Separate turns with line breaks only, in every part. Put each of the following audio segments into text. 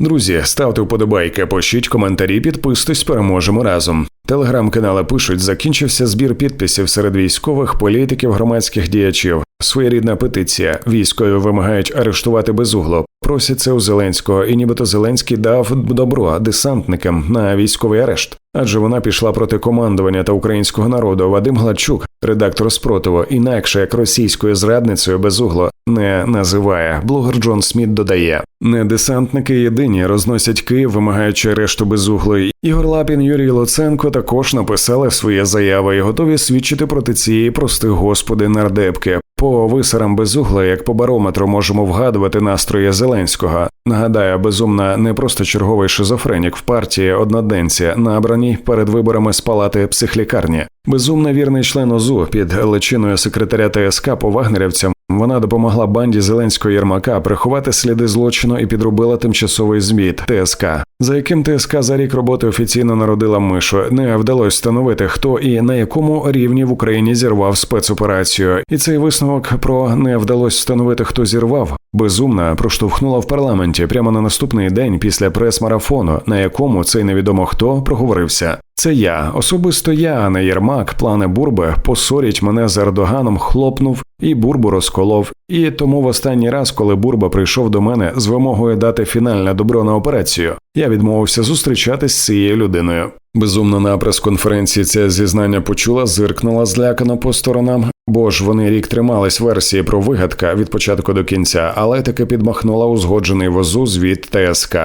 Друзі, ставте вподобайки, пишіть коментарі, підписуйтесь, переможемо разом. Телеграм-канали пишуть, закінчився збір підписів серед військових, політиків, громадських діячів. Своєрідна петиція. Військові вимагають арештувати безугло. Просять це у Зеленського, і нібито Зеленський дав добро десантникам на військовий арешт. Адже вона пішла проти командування та українського народу. Вадим Гладчук, редактор спротиву, інакше як російською зрадницею безугло не називає. Блогер Джон Сміт додає: не десантники єдині розносять Київ, вимагаючи арешту безуглої. Ігор Лапін, Юрій Луценко також написали свої заяви і готові свідчити проти цієї прости господи нардепки. По висарам безугла, як по барометру, можемо вгадувати настрої Зеленського. Нагадаю, безумна не просто черговий шизофренік в партії одноденці, набраній перед виборами з палати психлікарні. Безумно вірний член ОЗУ під личиною секретаря ТСК по вагнерівцям. Вона допомогла банді Зеленського Єрмака приховати сліди злочину і підробила тимчасовий зміт ТСК, за яким ТСК за рік роботи офіційно народила мишу. Не вдалося встановити, хто і на якому рівні в Україні зірвав спецоперацію. І цей висновок про не вдалося встановити, хто зірвав. Безумна проштовхнула в парламенті прямо на наступний день після прес-марафону, на якому цей невідомо хто проговорився. Це я, особисто я, а не Єрмак, плани Бурби, посорять мене з Ердоганом, хлопнув і бурбу розколов. І тому в останній раз, коли Бурба прийшов до мене з вимогою дати фінальне добро на операцію, я відмовився зустрічатись з цією людиною. Безумно на прес-конференції це зізнання почула, зиркнула злякано по сторонам, бо ж вони рік тримались версії про вигадка від початку до кінця, але таки підмахнула узгоджений возу звіт ТСК.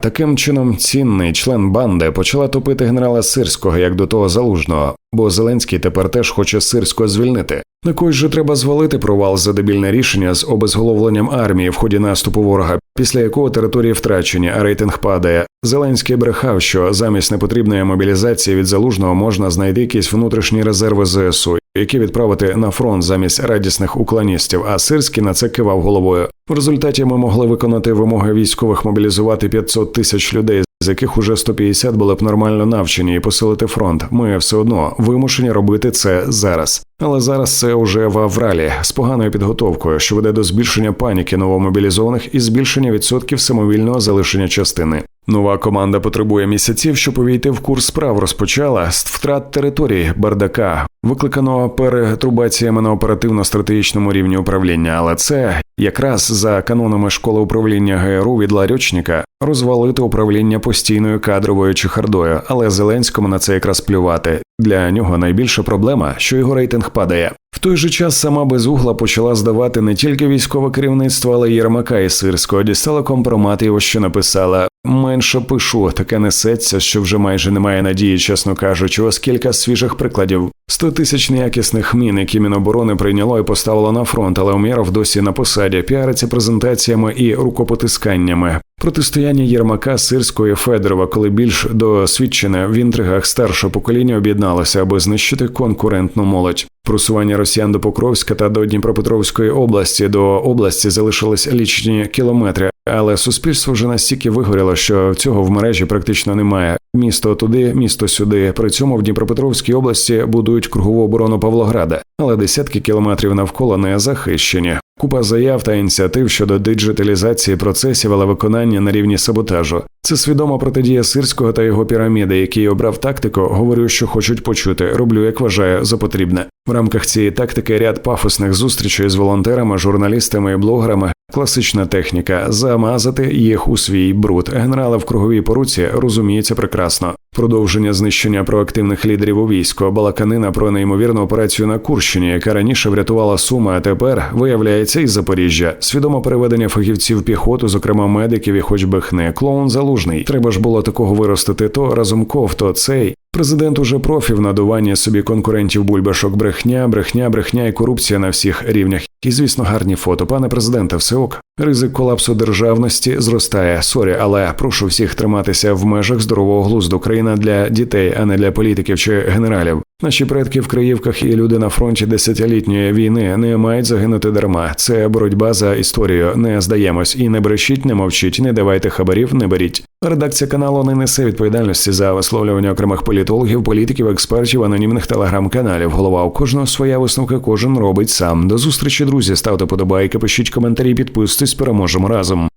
Таким чином, цінний член банди почала топити генерала Сирського як до того залужного, бо Зеленський тепер теж хоче Сирського звільнити. На когось же треба звалити провал за дебільне рішення з обезголовленням армії в ході наступу ворога, після якого території втрачені, а рейтинг падає. Зеленський брехав, що замість непотрібної мобілізації від залужного можна знайти якісь внутрішні резерви ЗСУ, які відправити на фронт замість радісних уклоністів. А Сирський на це кивав головою. В результаті ми могли виконати вимоги військових мобілізувати 500 тисяч людей, з яких уже 150 були б нормально навчені і посилити фронт. Ми все одно вимушені робити це зараз. Але зараз це уже в авралі з поганою підготовкою, що веде до збільшення паніки новомобілізованих і збільшення відсотків самовільного залишення частини. Нова команда потребує місяців, щоб увійти в курс справ. Розпочала з втрат території бардака, викликаного перетрубаціями на оперативно-стратегічному рівні управління. Але це якраз за канонами школи управління ГРУ від Ларьочника розвалити управління постійною кадровою чехардою, але Зеленському на це якраз плювати. Для нього найбільша проблема, що його рейтинг падає. В той же час сама безугла почала здавати не тільки військове керівництво, але й Єрмака і Сирського. Дістала компромат ось що написала: менше пишу, таке несеться, що вже майже немає надії, чесно кажучи, ось кілька свіжих прикладів. Сто тисяч неякісних мін, які Міноборони прийняло і поставило на фронт, але Умєров досі на посаді, піариться презентаціями і рукопотисканнями. Протистояння Єрмака, Сирського і Федорова, коли більш досвідчене в інтригах старшого покоління об'єдналося, аби знищити конкурентну молодь. Просування росіян до Покровська та до Дніпропетровської області до області залишились лічні кілометри, але суспільство вже настільки вигоріло, що цього в мережі практично немає. Місто туди, місто сюди. При цьому в Дніпропетровській області будують кругову оборону Павлограда, але десятки кілометрів навколо не захищені. Купа заяв та ініціатив щодо диджиталізації процесів, але виконання на рівні саботажу. Це свідома протидія сирського та його піраміди, який обрав тактику. Говорю, що хочуть почути. Роблю, як вважаю, за потрібне. В рамках цієї тактики ряд пафосних зустрічей з волонтерами, журналістами і блогерами. Класична техніка замазати їх у свій бруд. Генерали в круговій поруці розуміються прекрасно. Продовження знищення проактивних лідерів у війську, балаканина про неймовірну операцію на Курщині, яка раніше врятувала Суми, а тепер виявляється із Запоріжжя. Свідомо переведення фахівців піхоту, зокрема медиків, і хоч би хне. Клоун залужний. Треба ж було такого виростити. То разумков, то цей. Президент уже профі в надуванні собі конкурентів бульбашок, брехня, брехня, брехня і корупція на всіх рівнях. І, звісно, гарні фото. Пане президенте, все ок. Ризик колапсу державності зростає. Сорі, але прошу всіх триматися в межах здорового глузду. Країна для дітей, а не для політиків чи генералів. Наші предки в Криївках і люди на фронті десятилітньої війни не мають загинути дарма. Це боротьба за історію. Не здаємось і не брешіть, не мовчіть, не давайте хабарів, не беріть. Редакція каналу не несе відповідальності за висловлювання окремих політологів, політиків, експертів, анонімних телеграм-каналів. Голова у кожного своя висновка, кожен робить сам. До зустрічі, друзі. Ставте подобайки, пишіть коментарі, підписуйтесь, переможемо разом.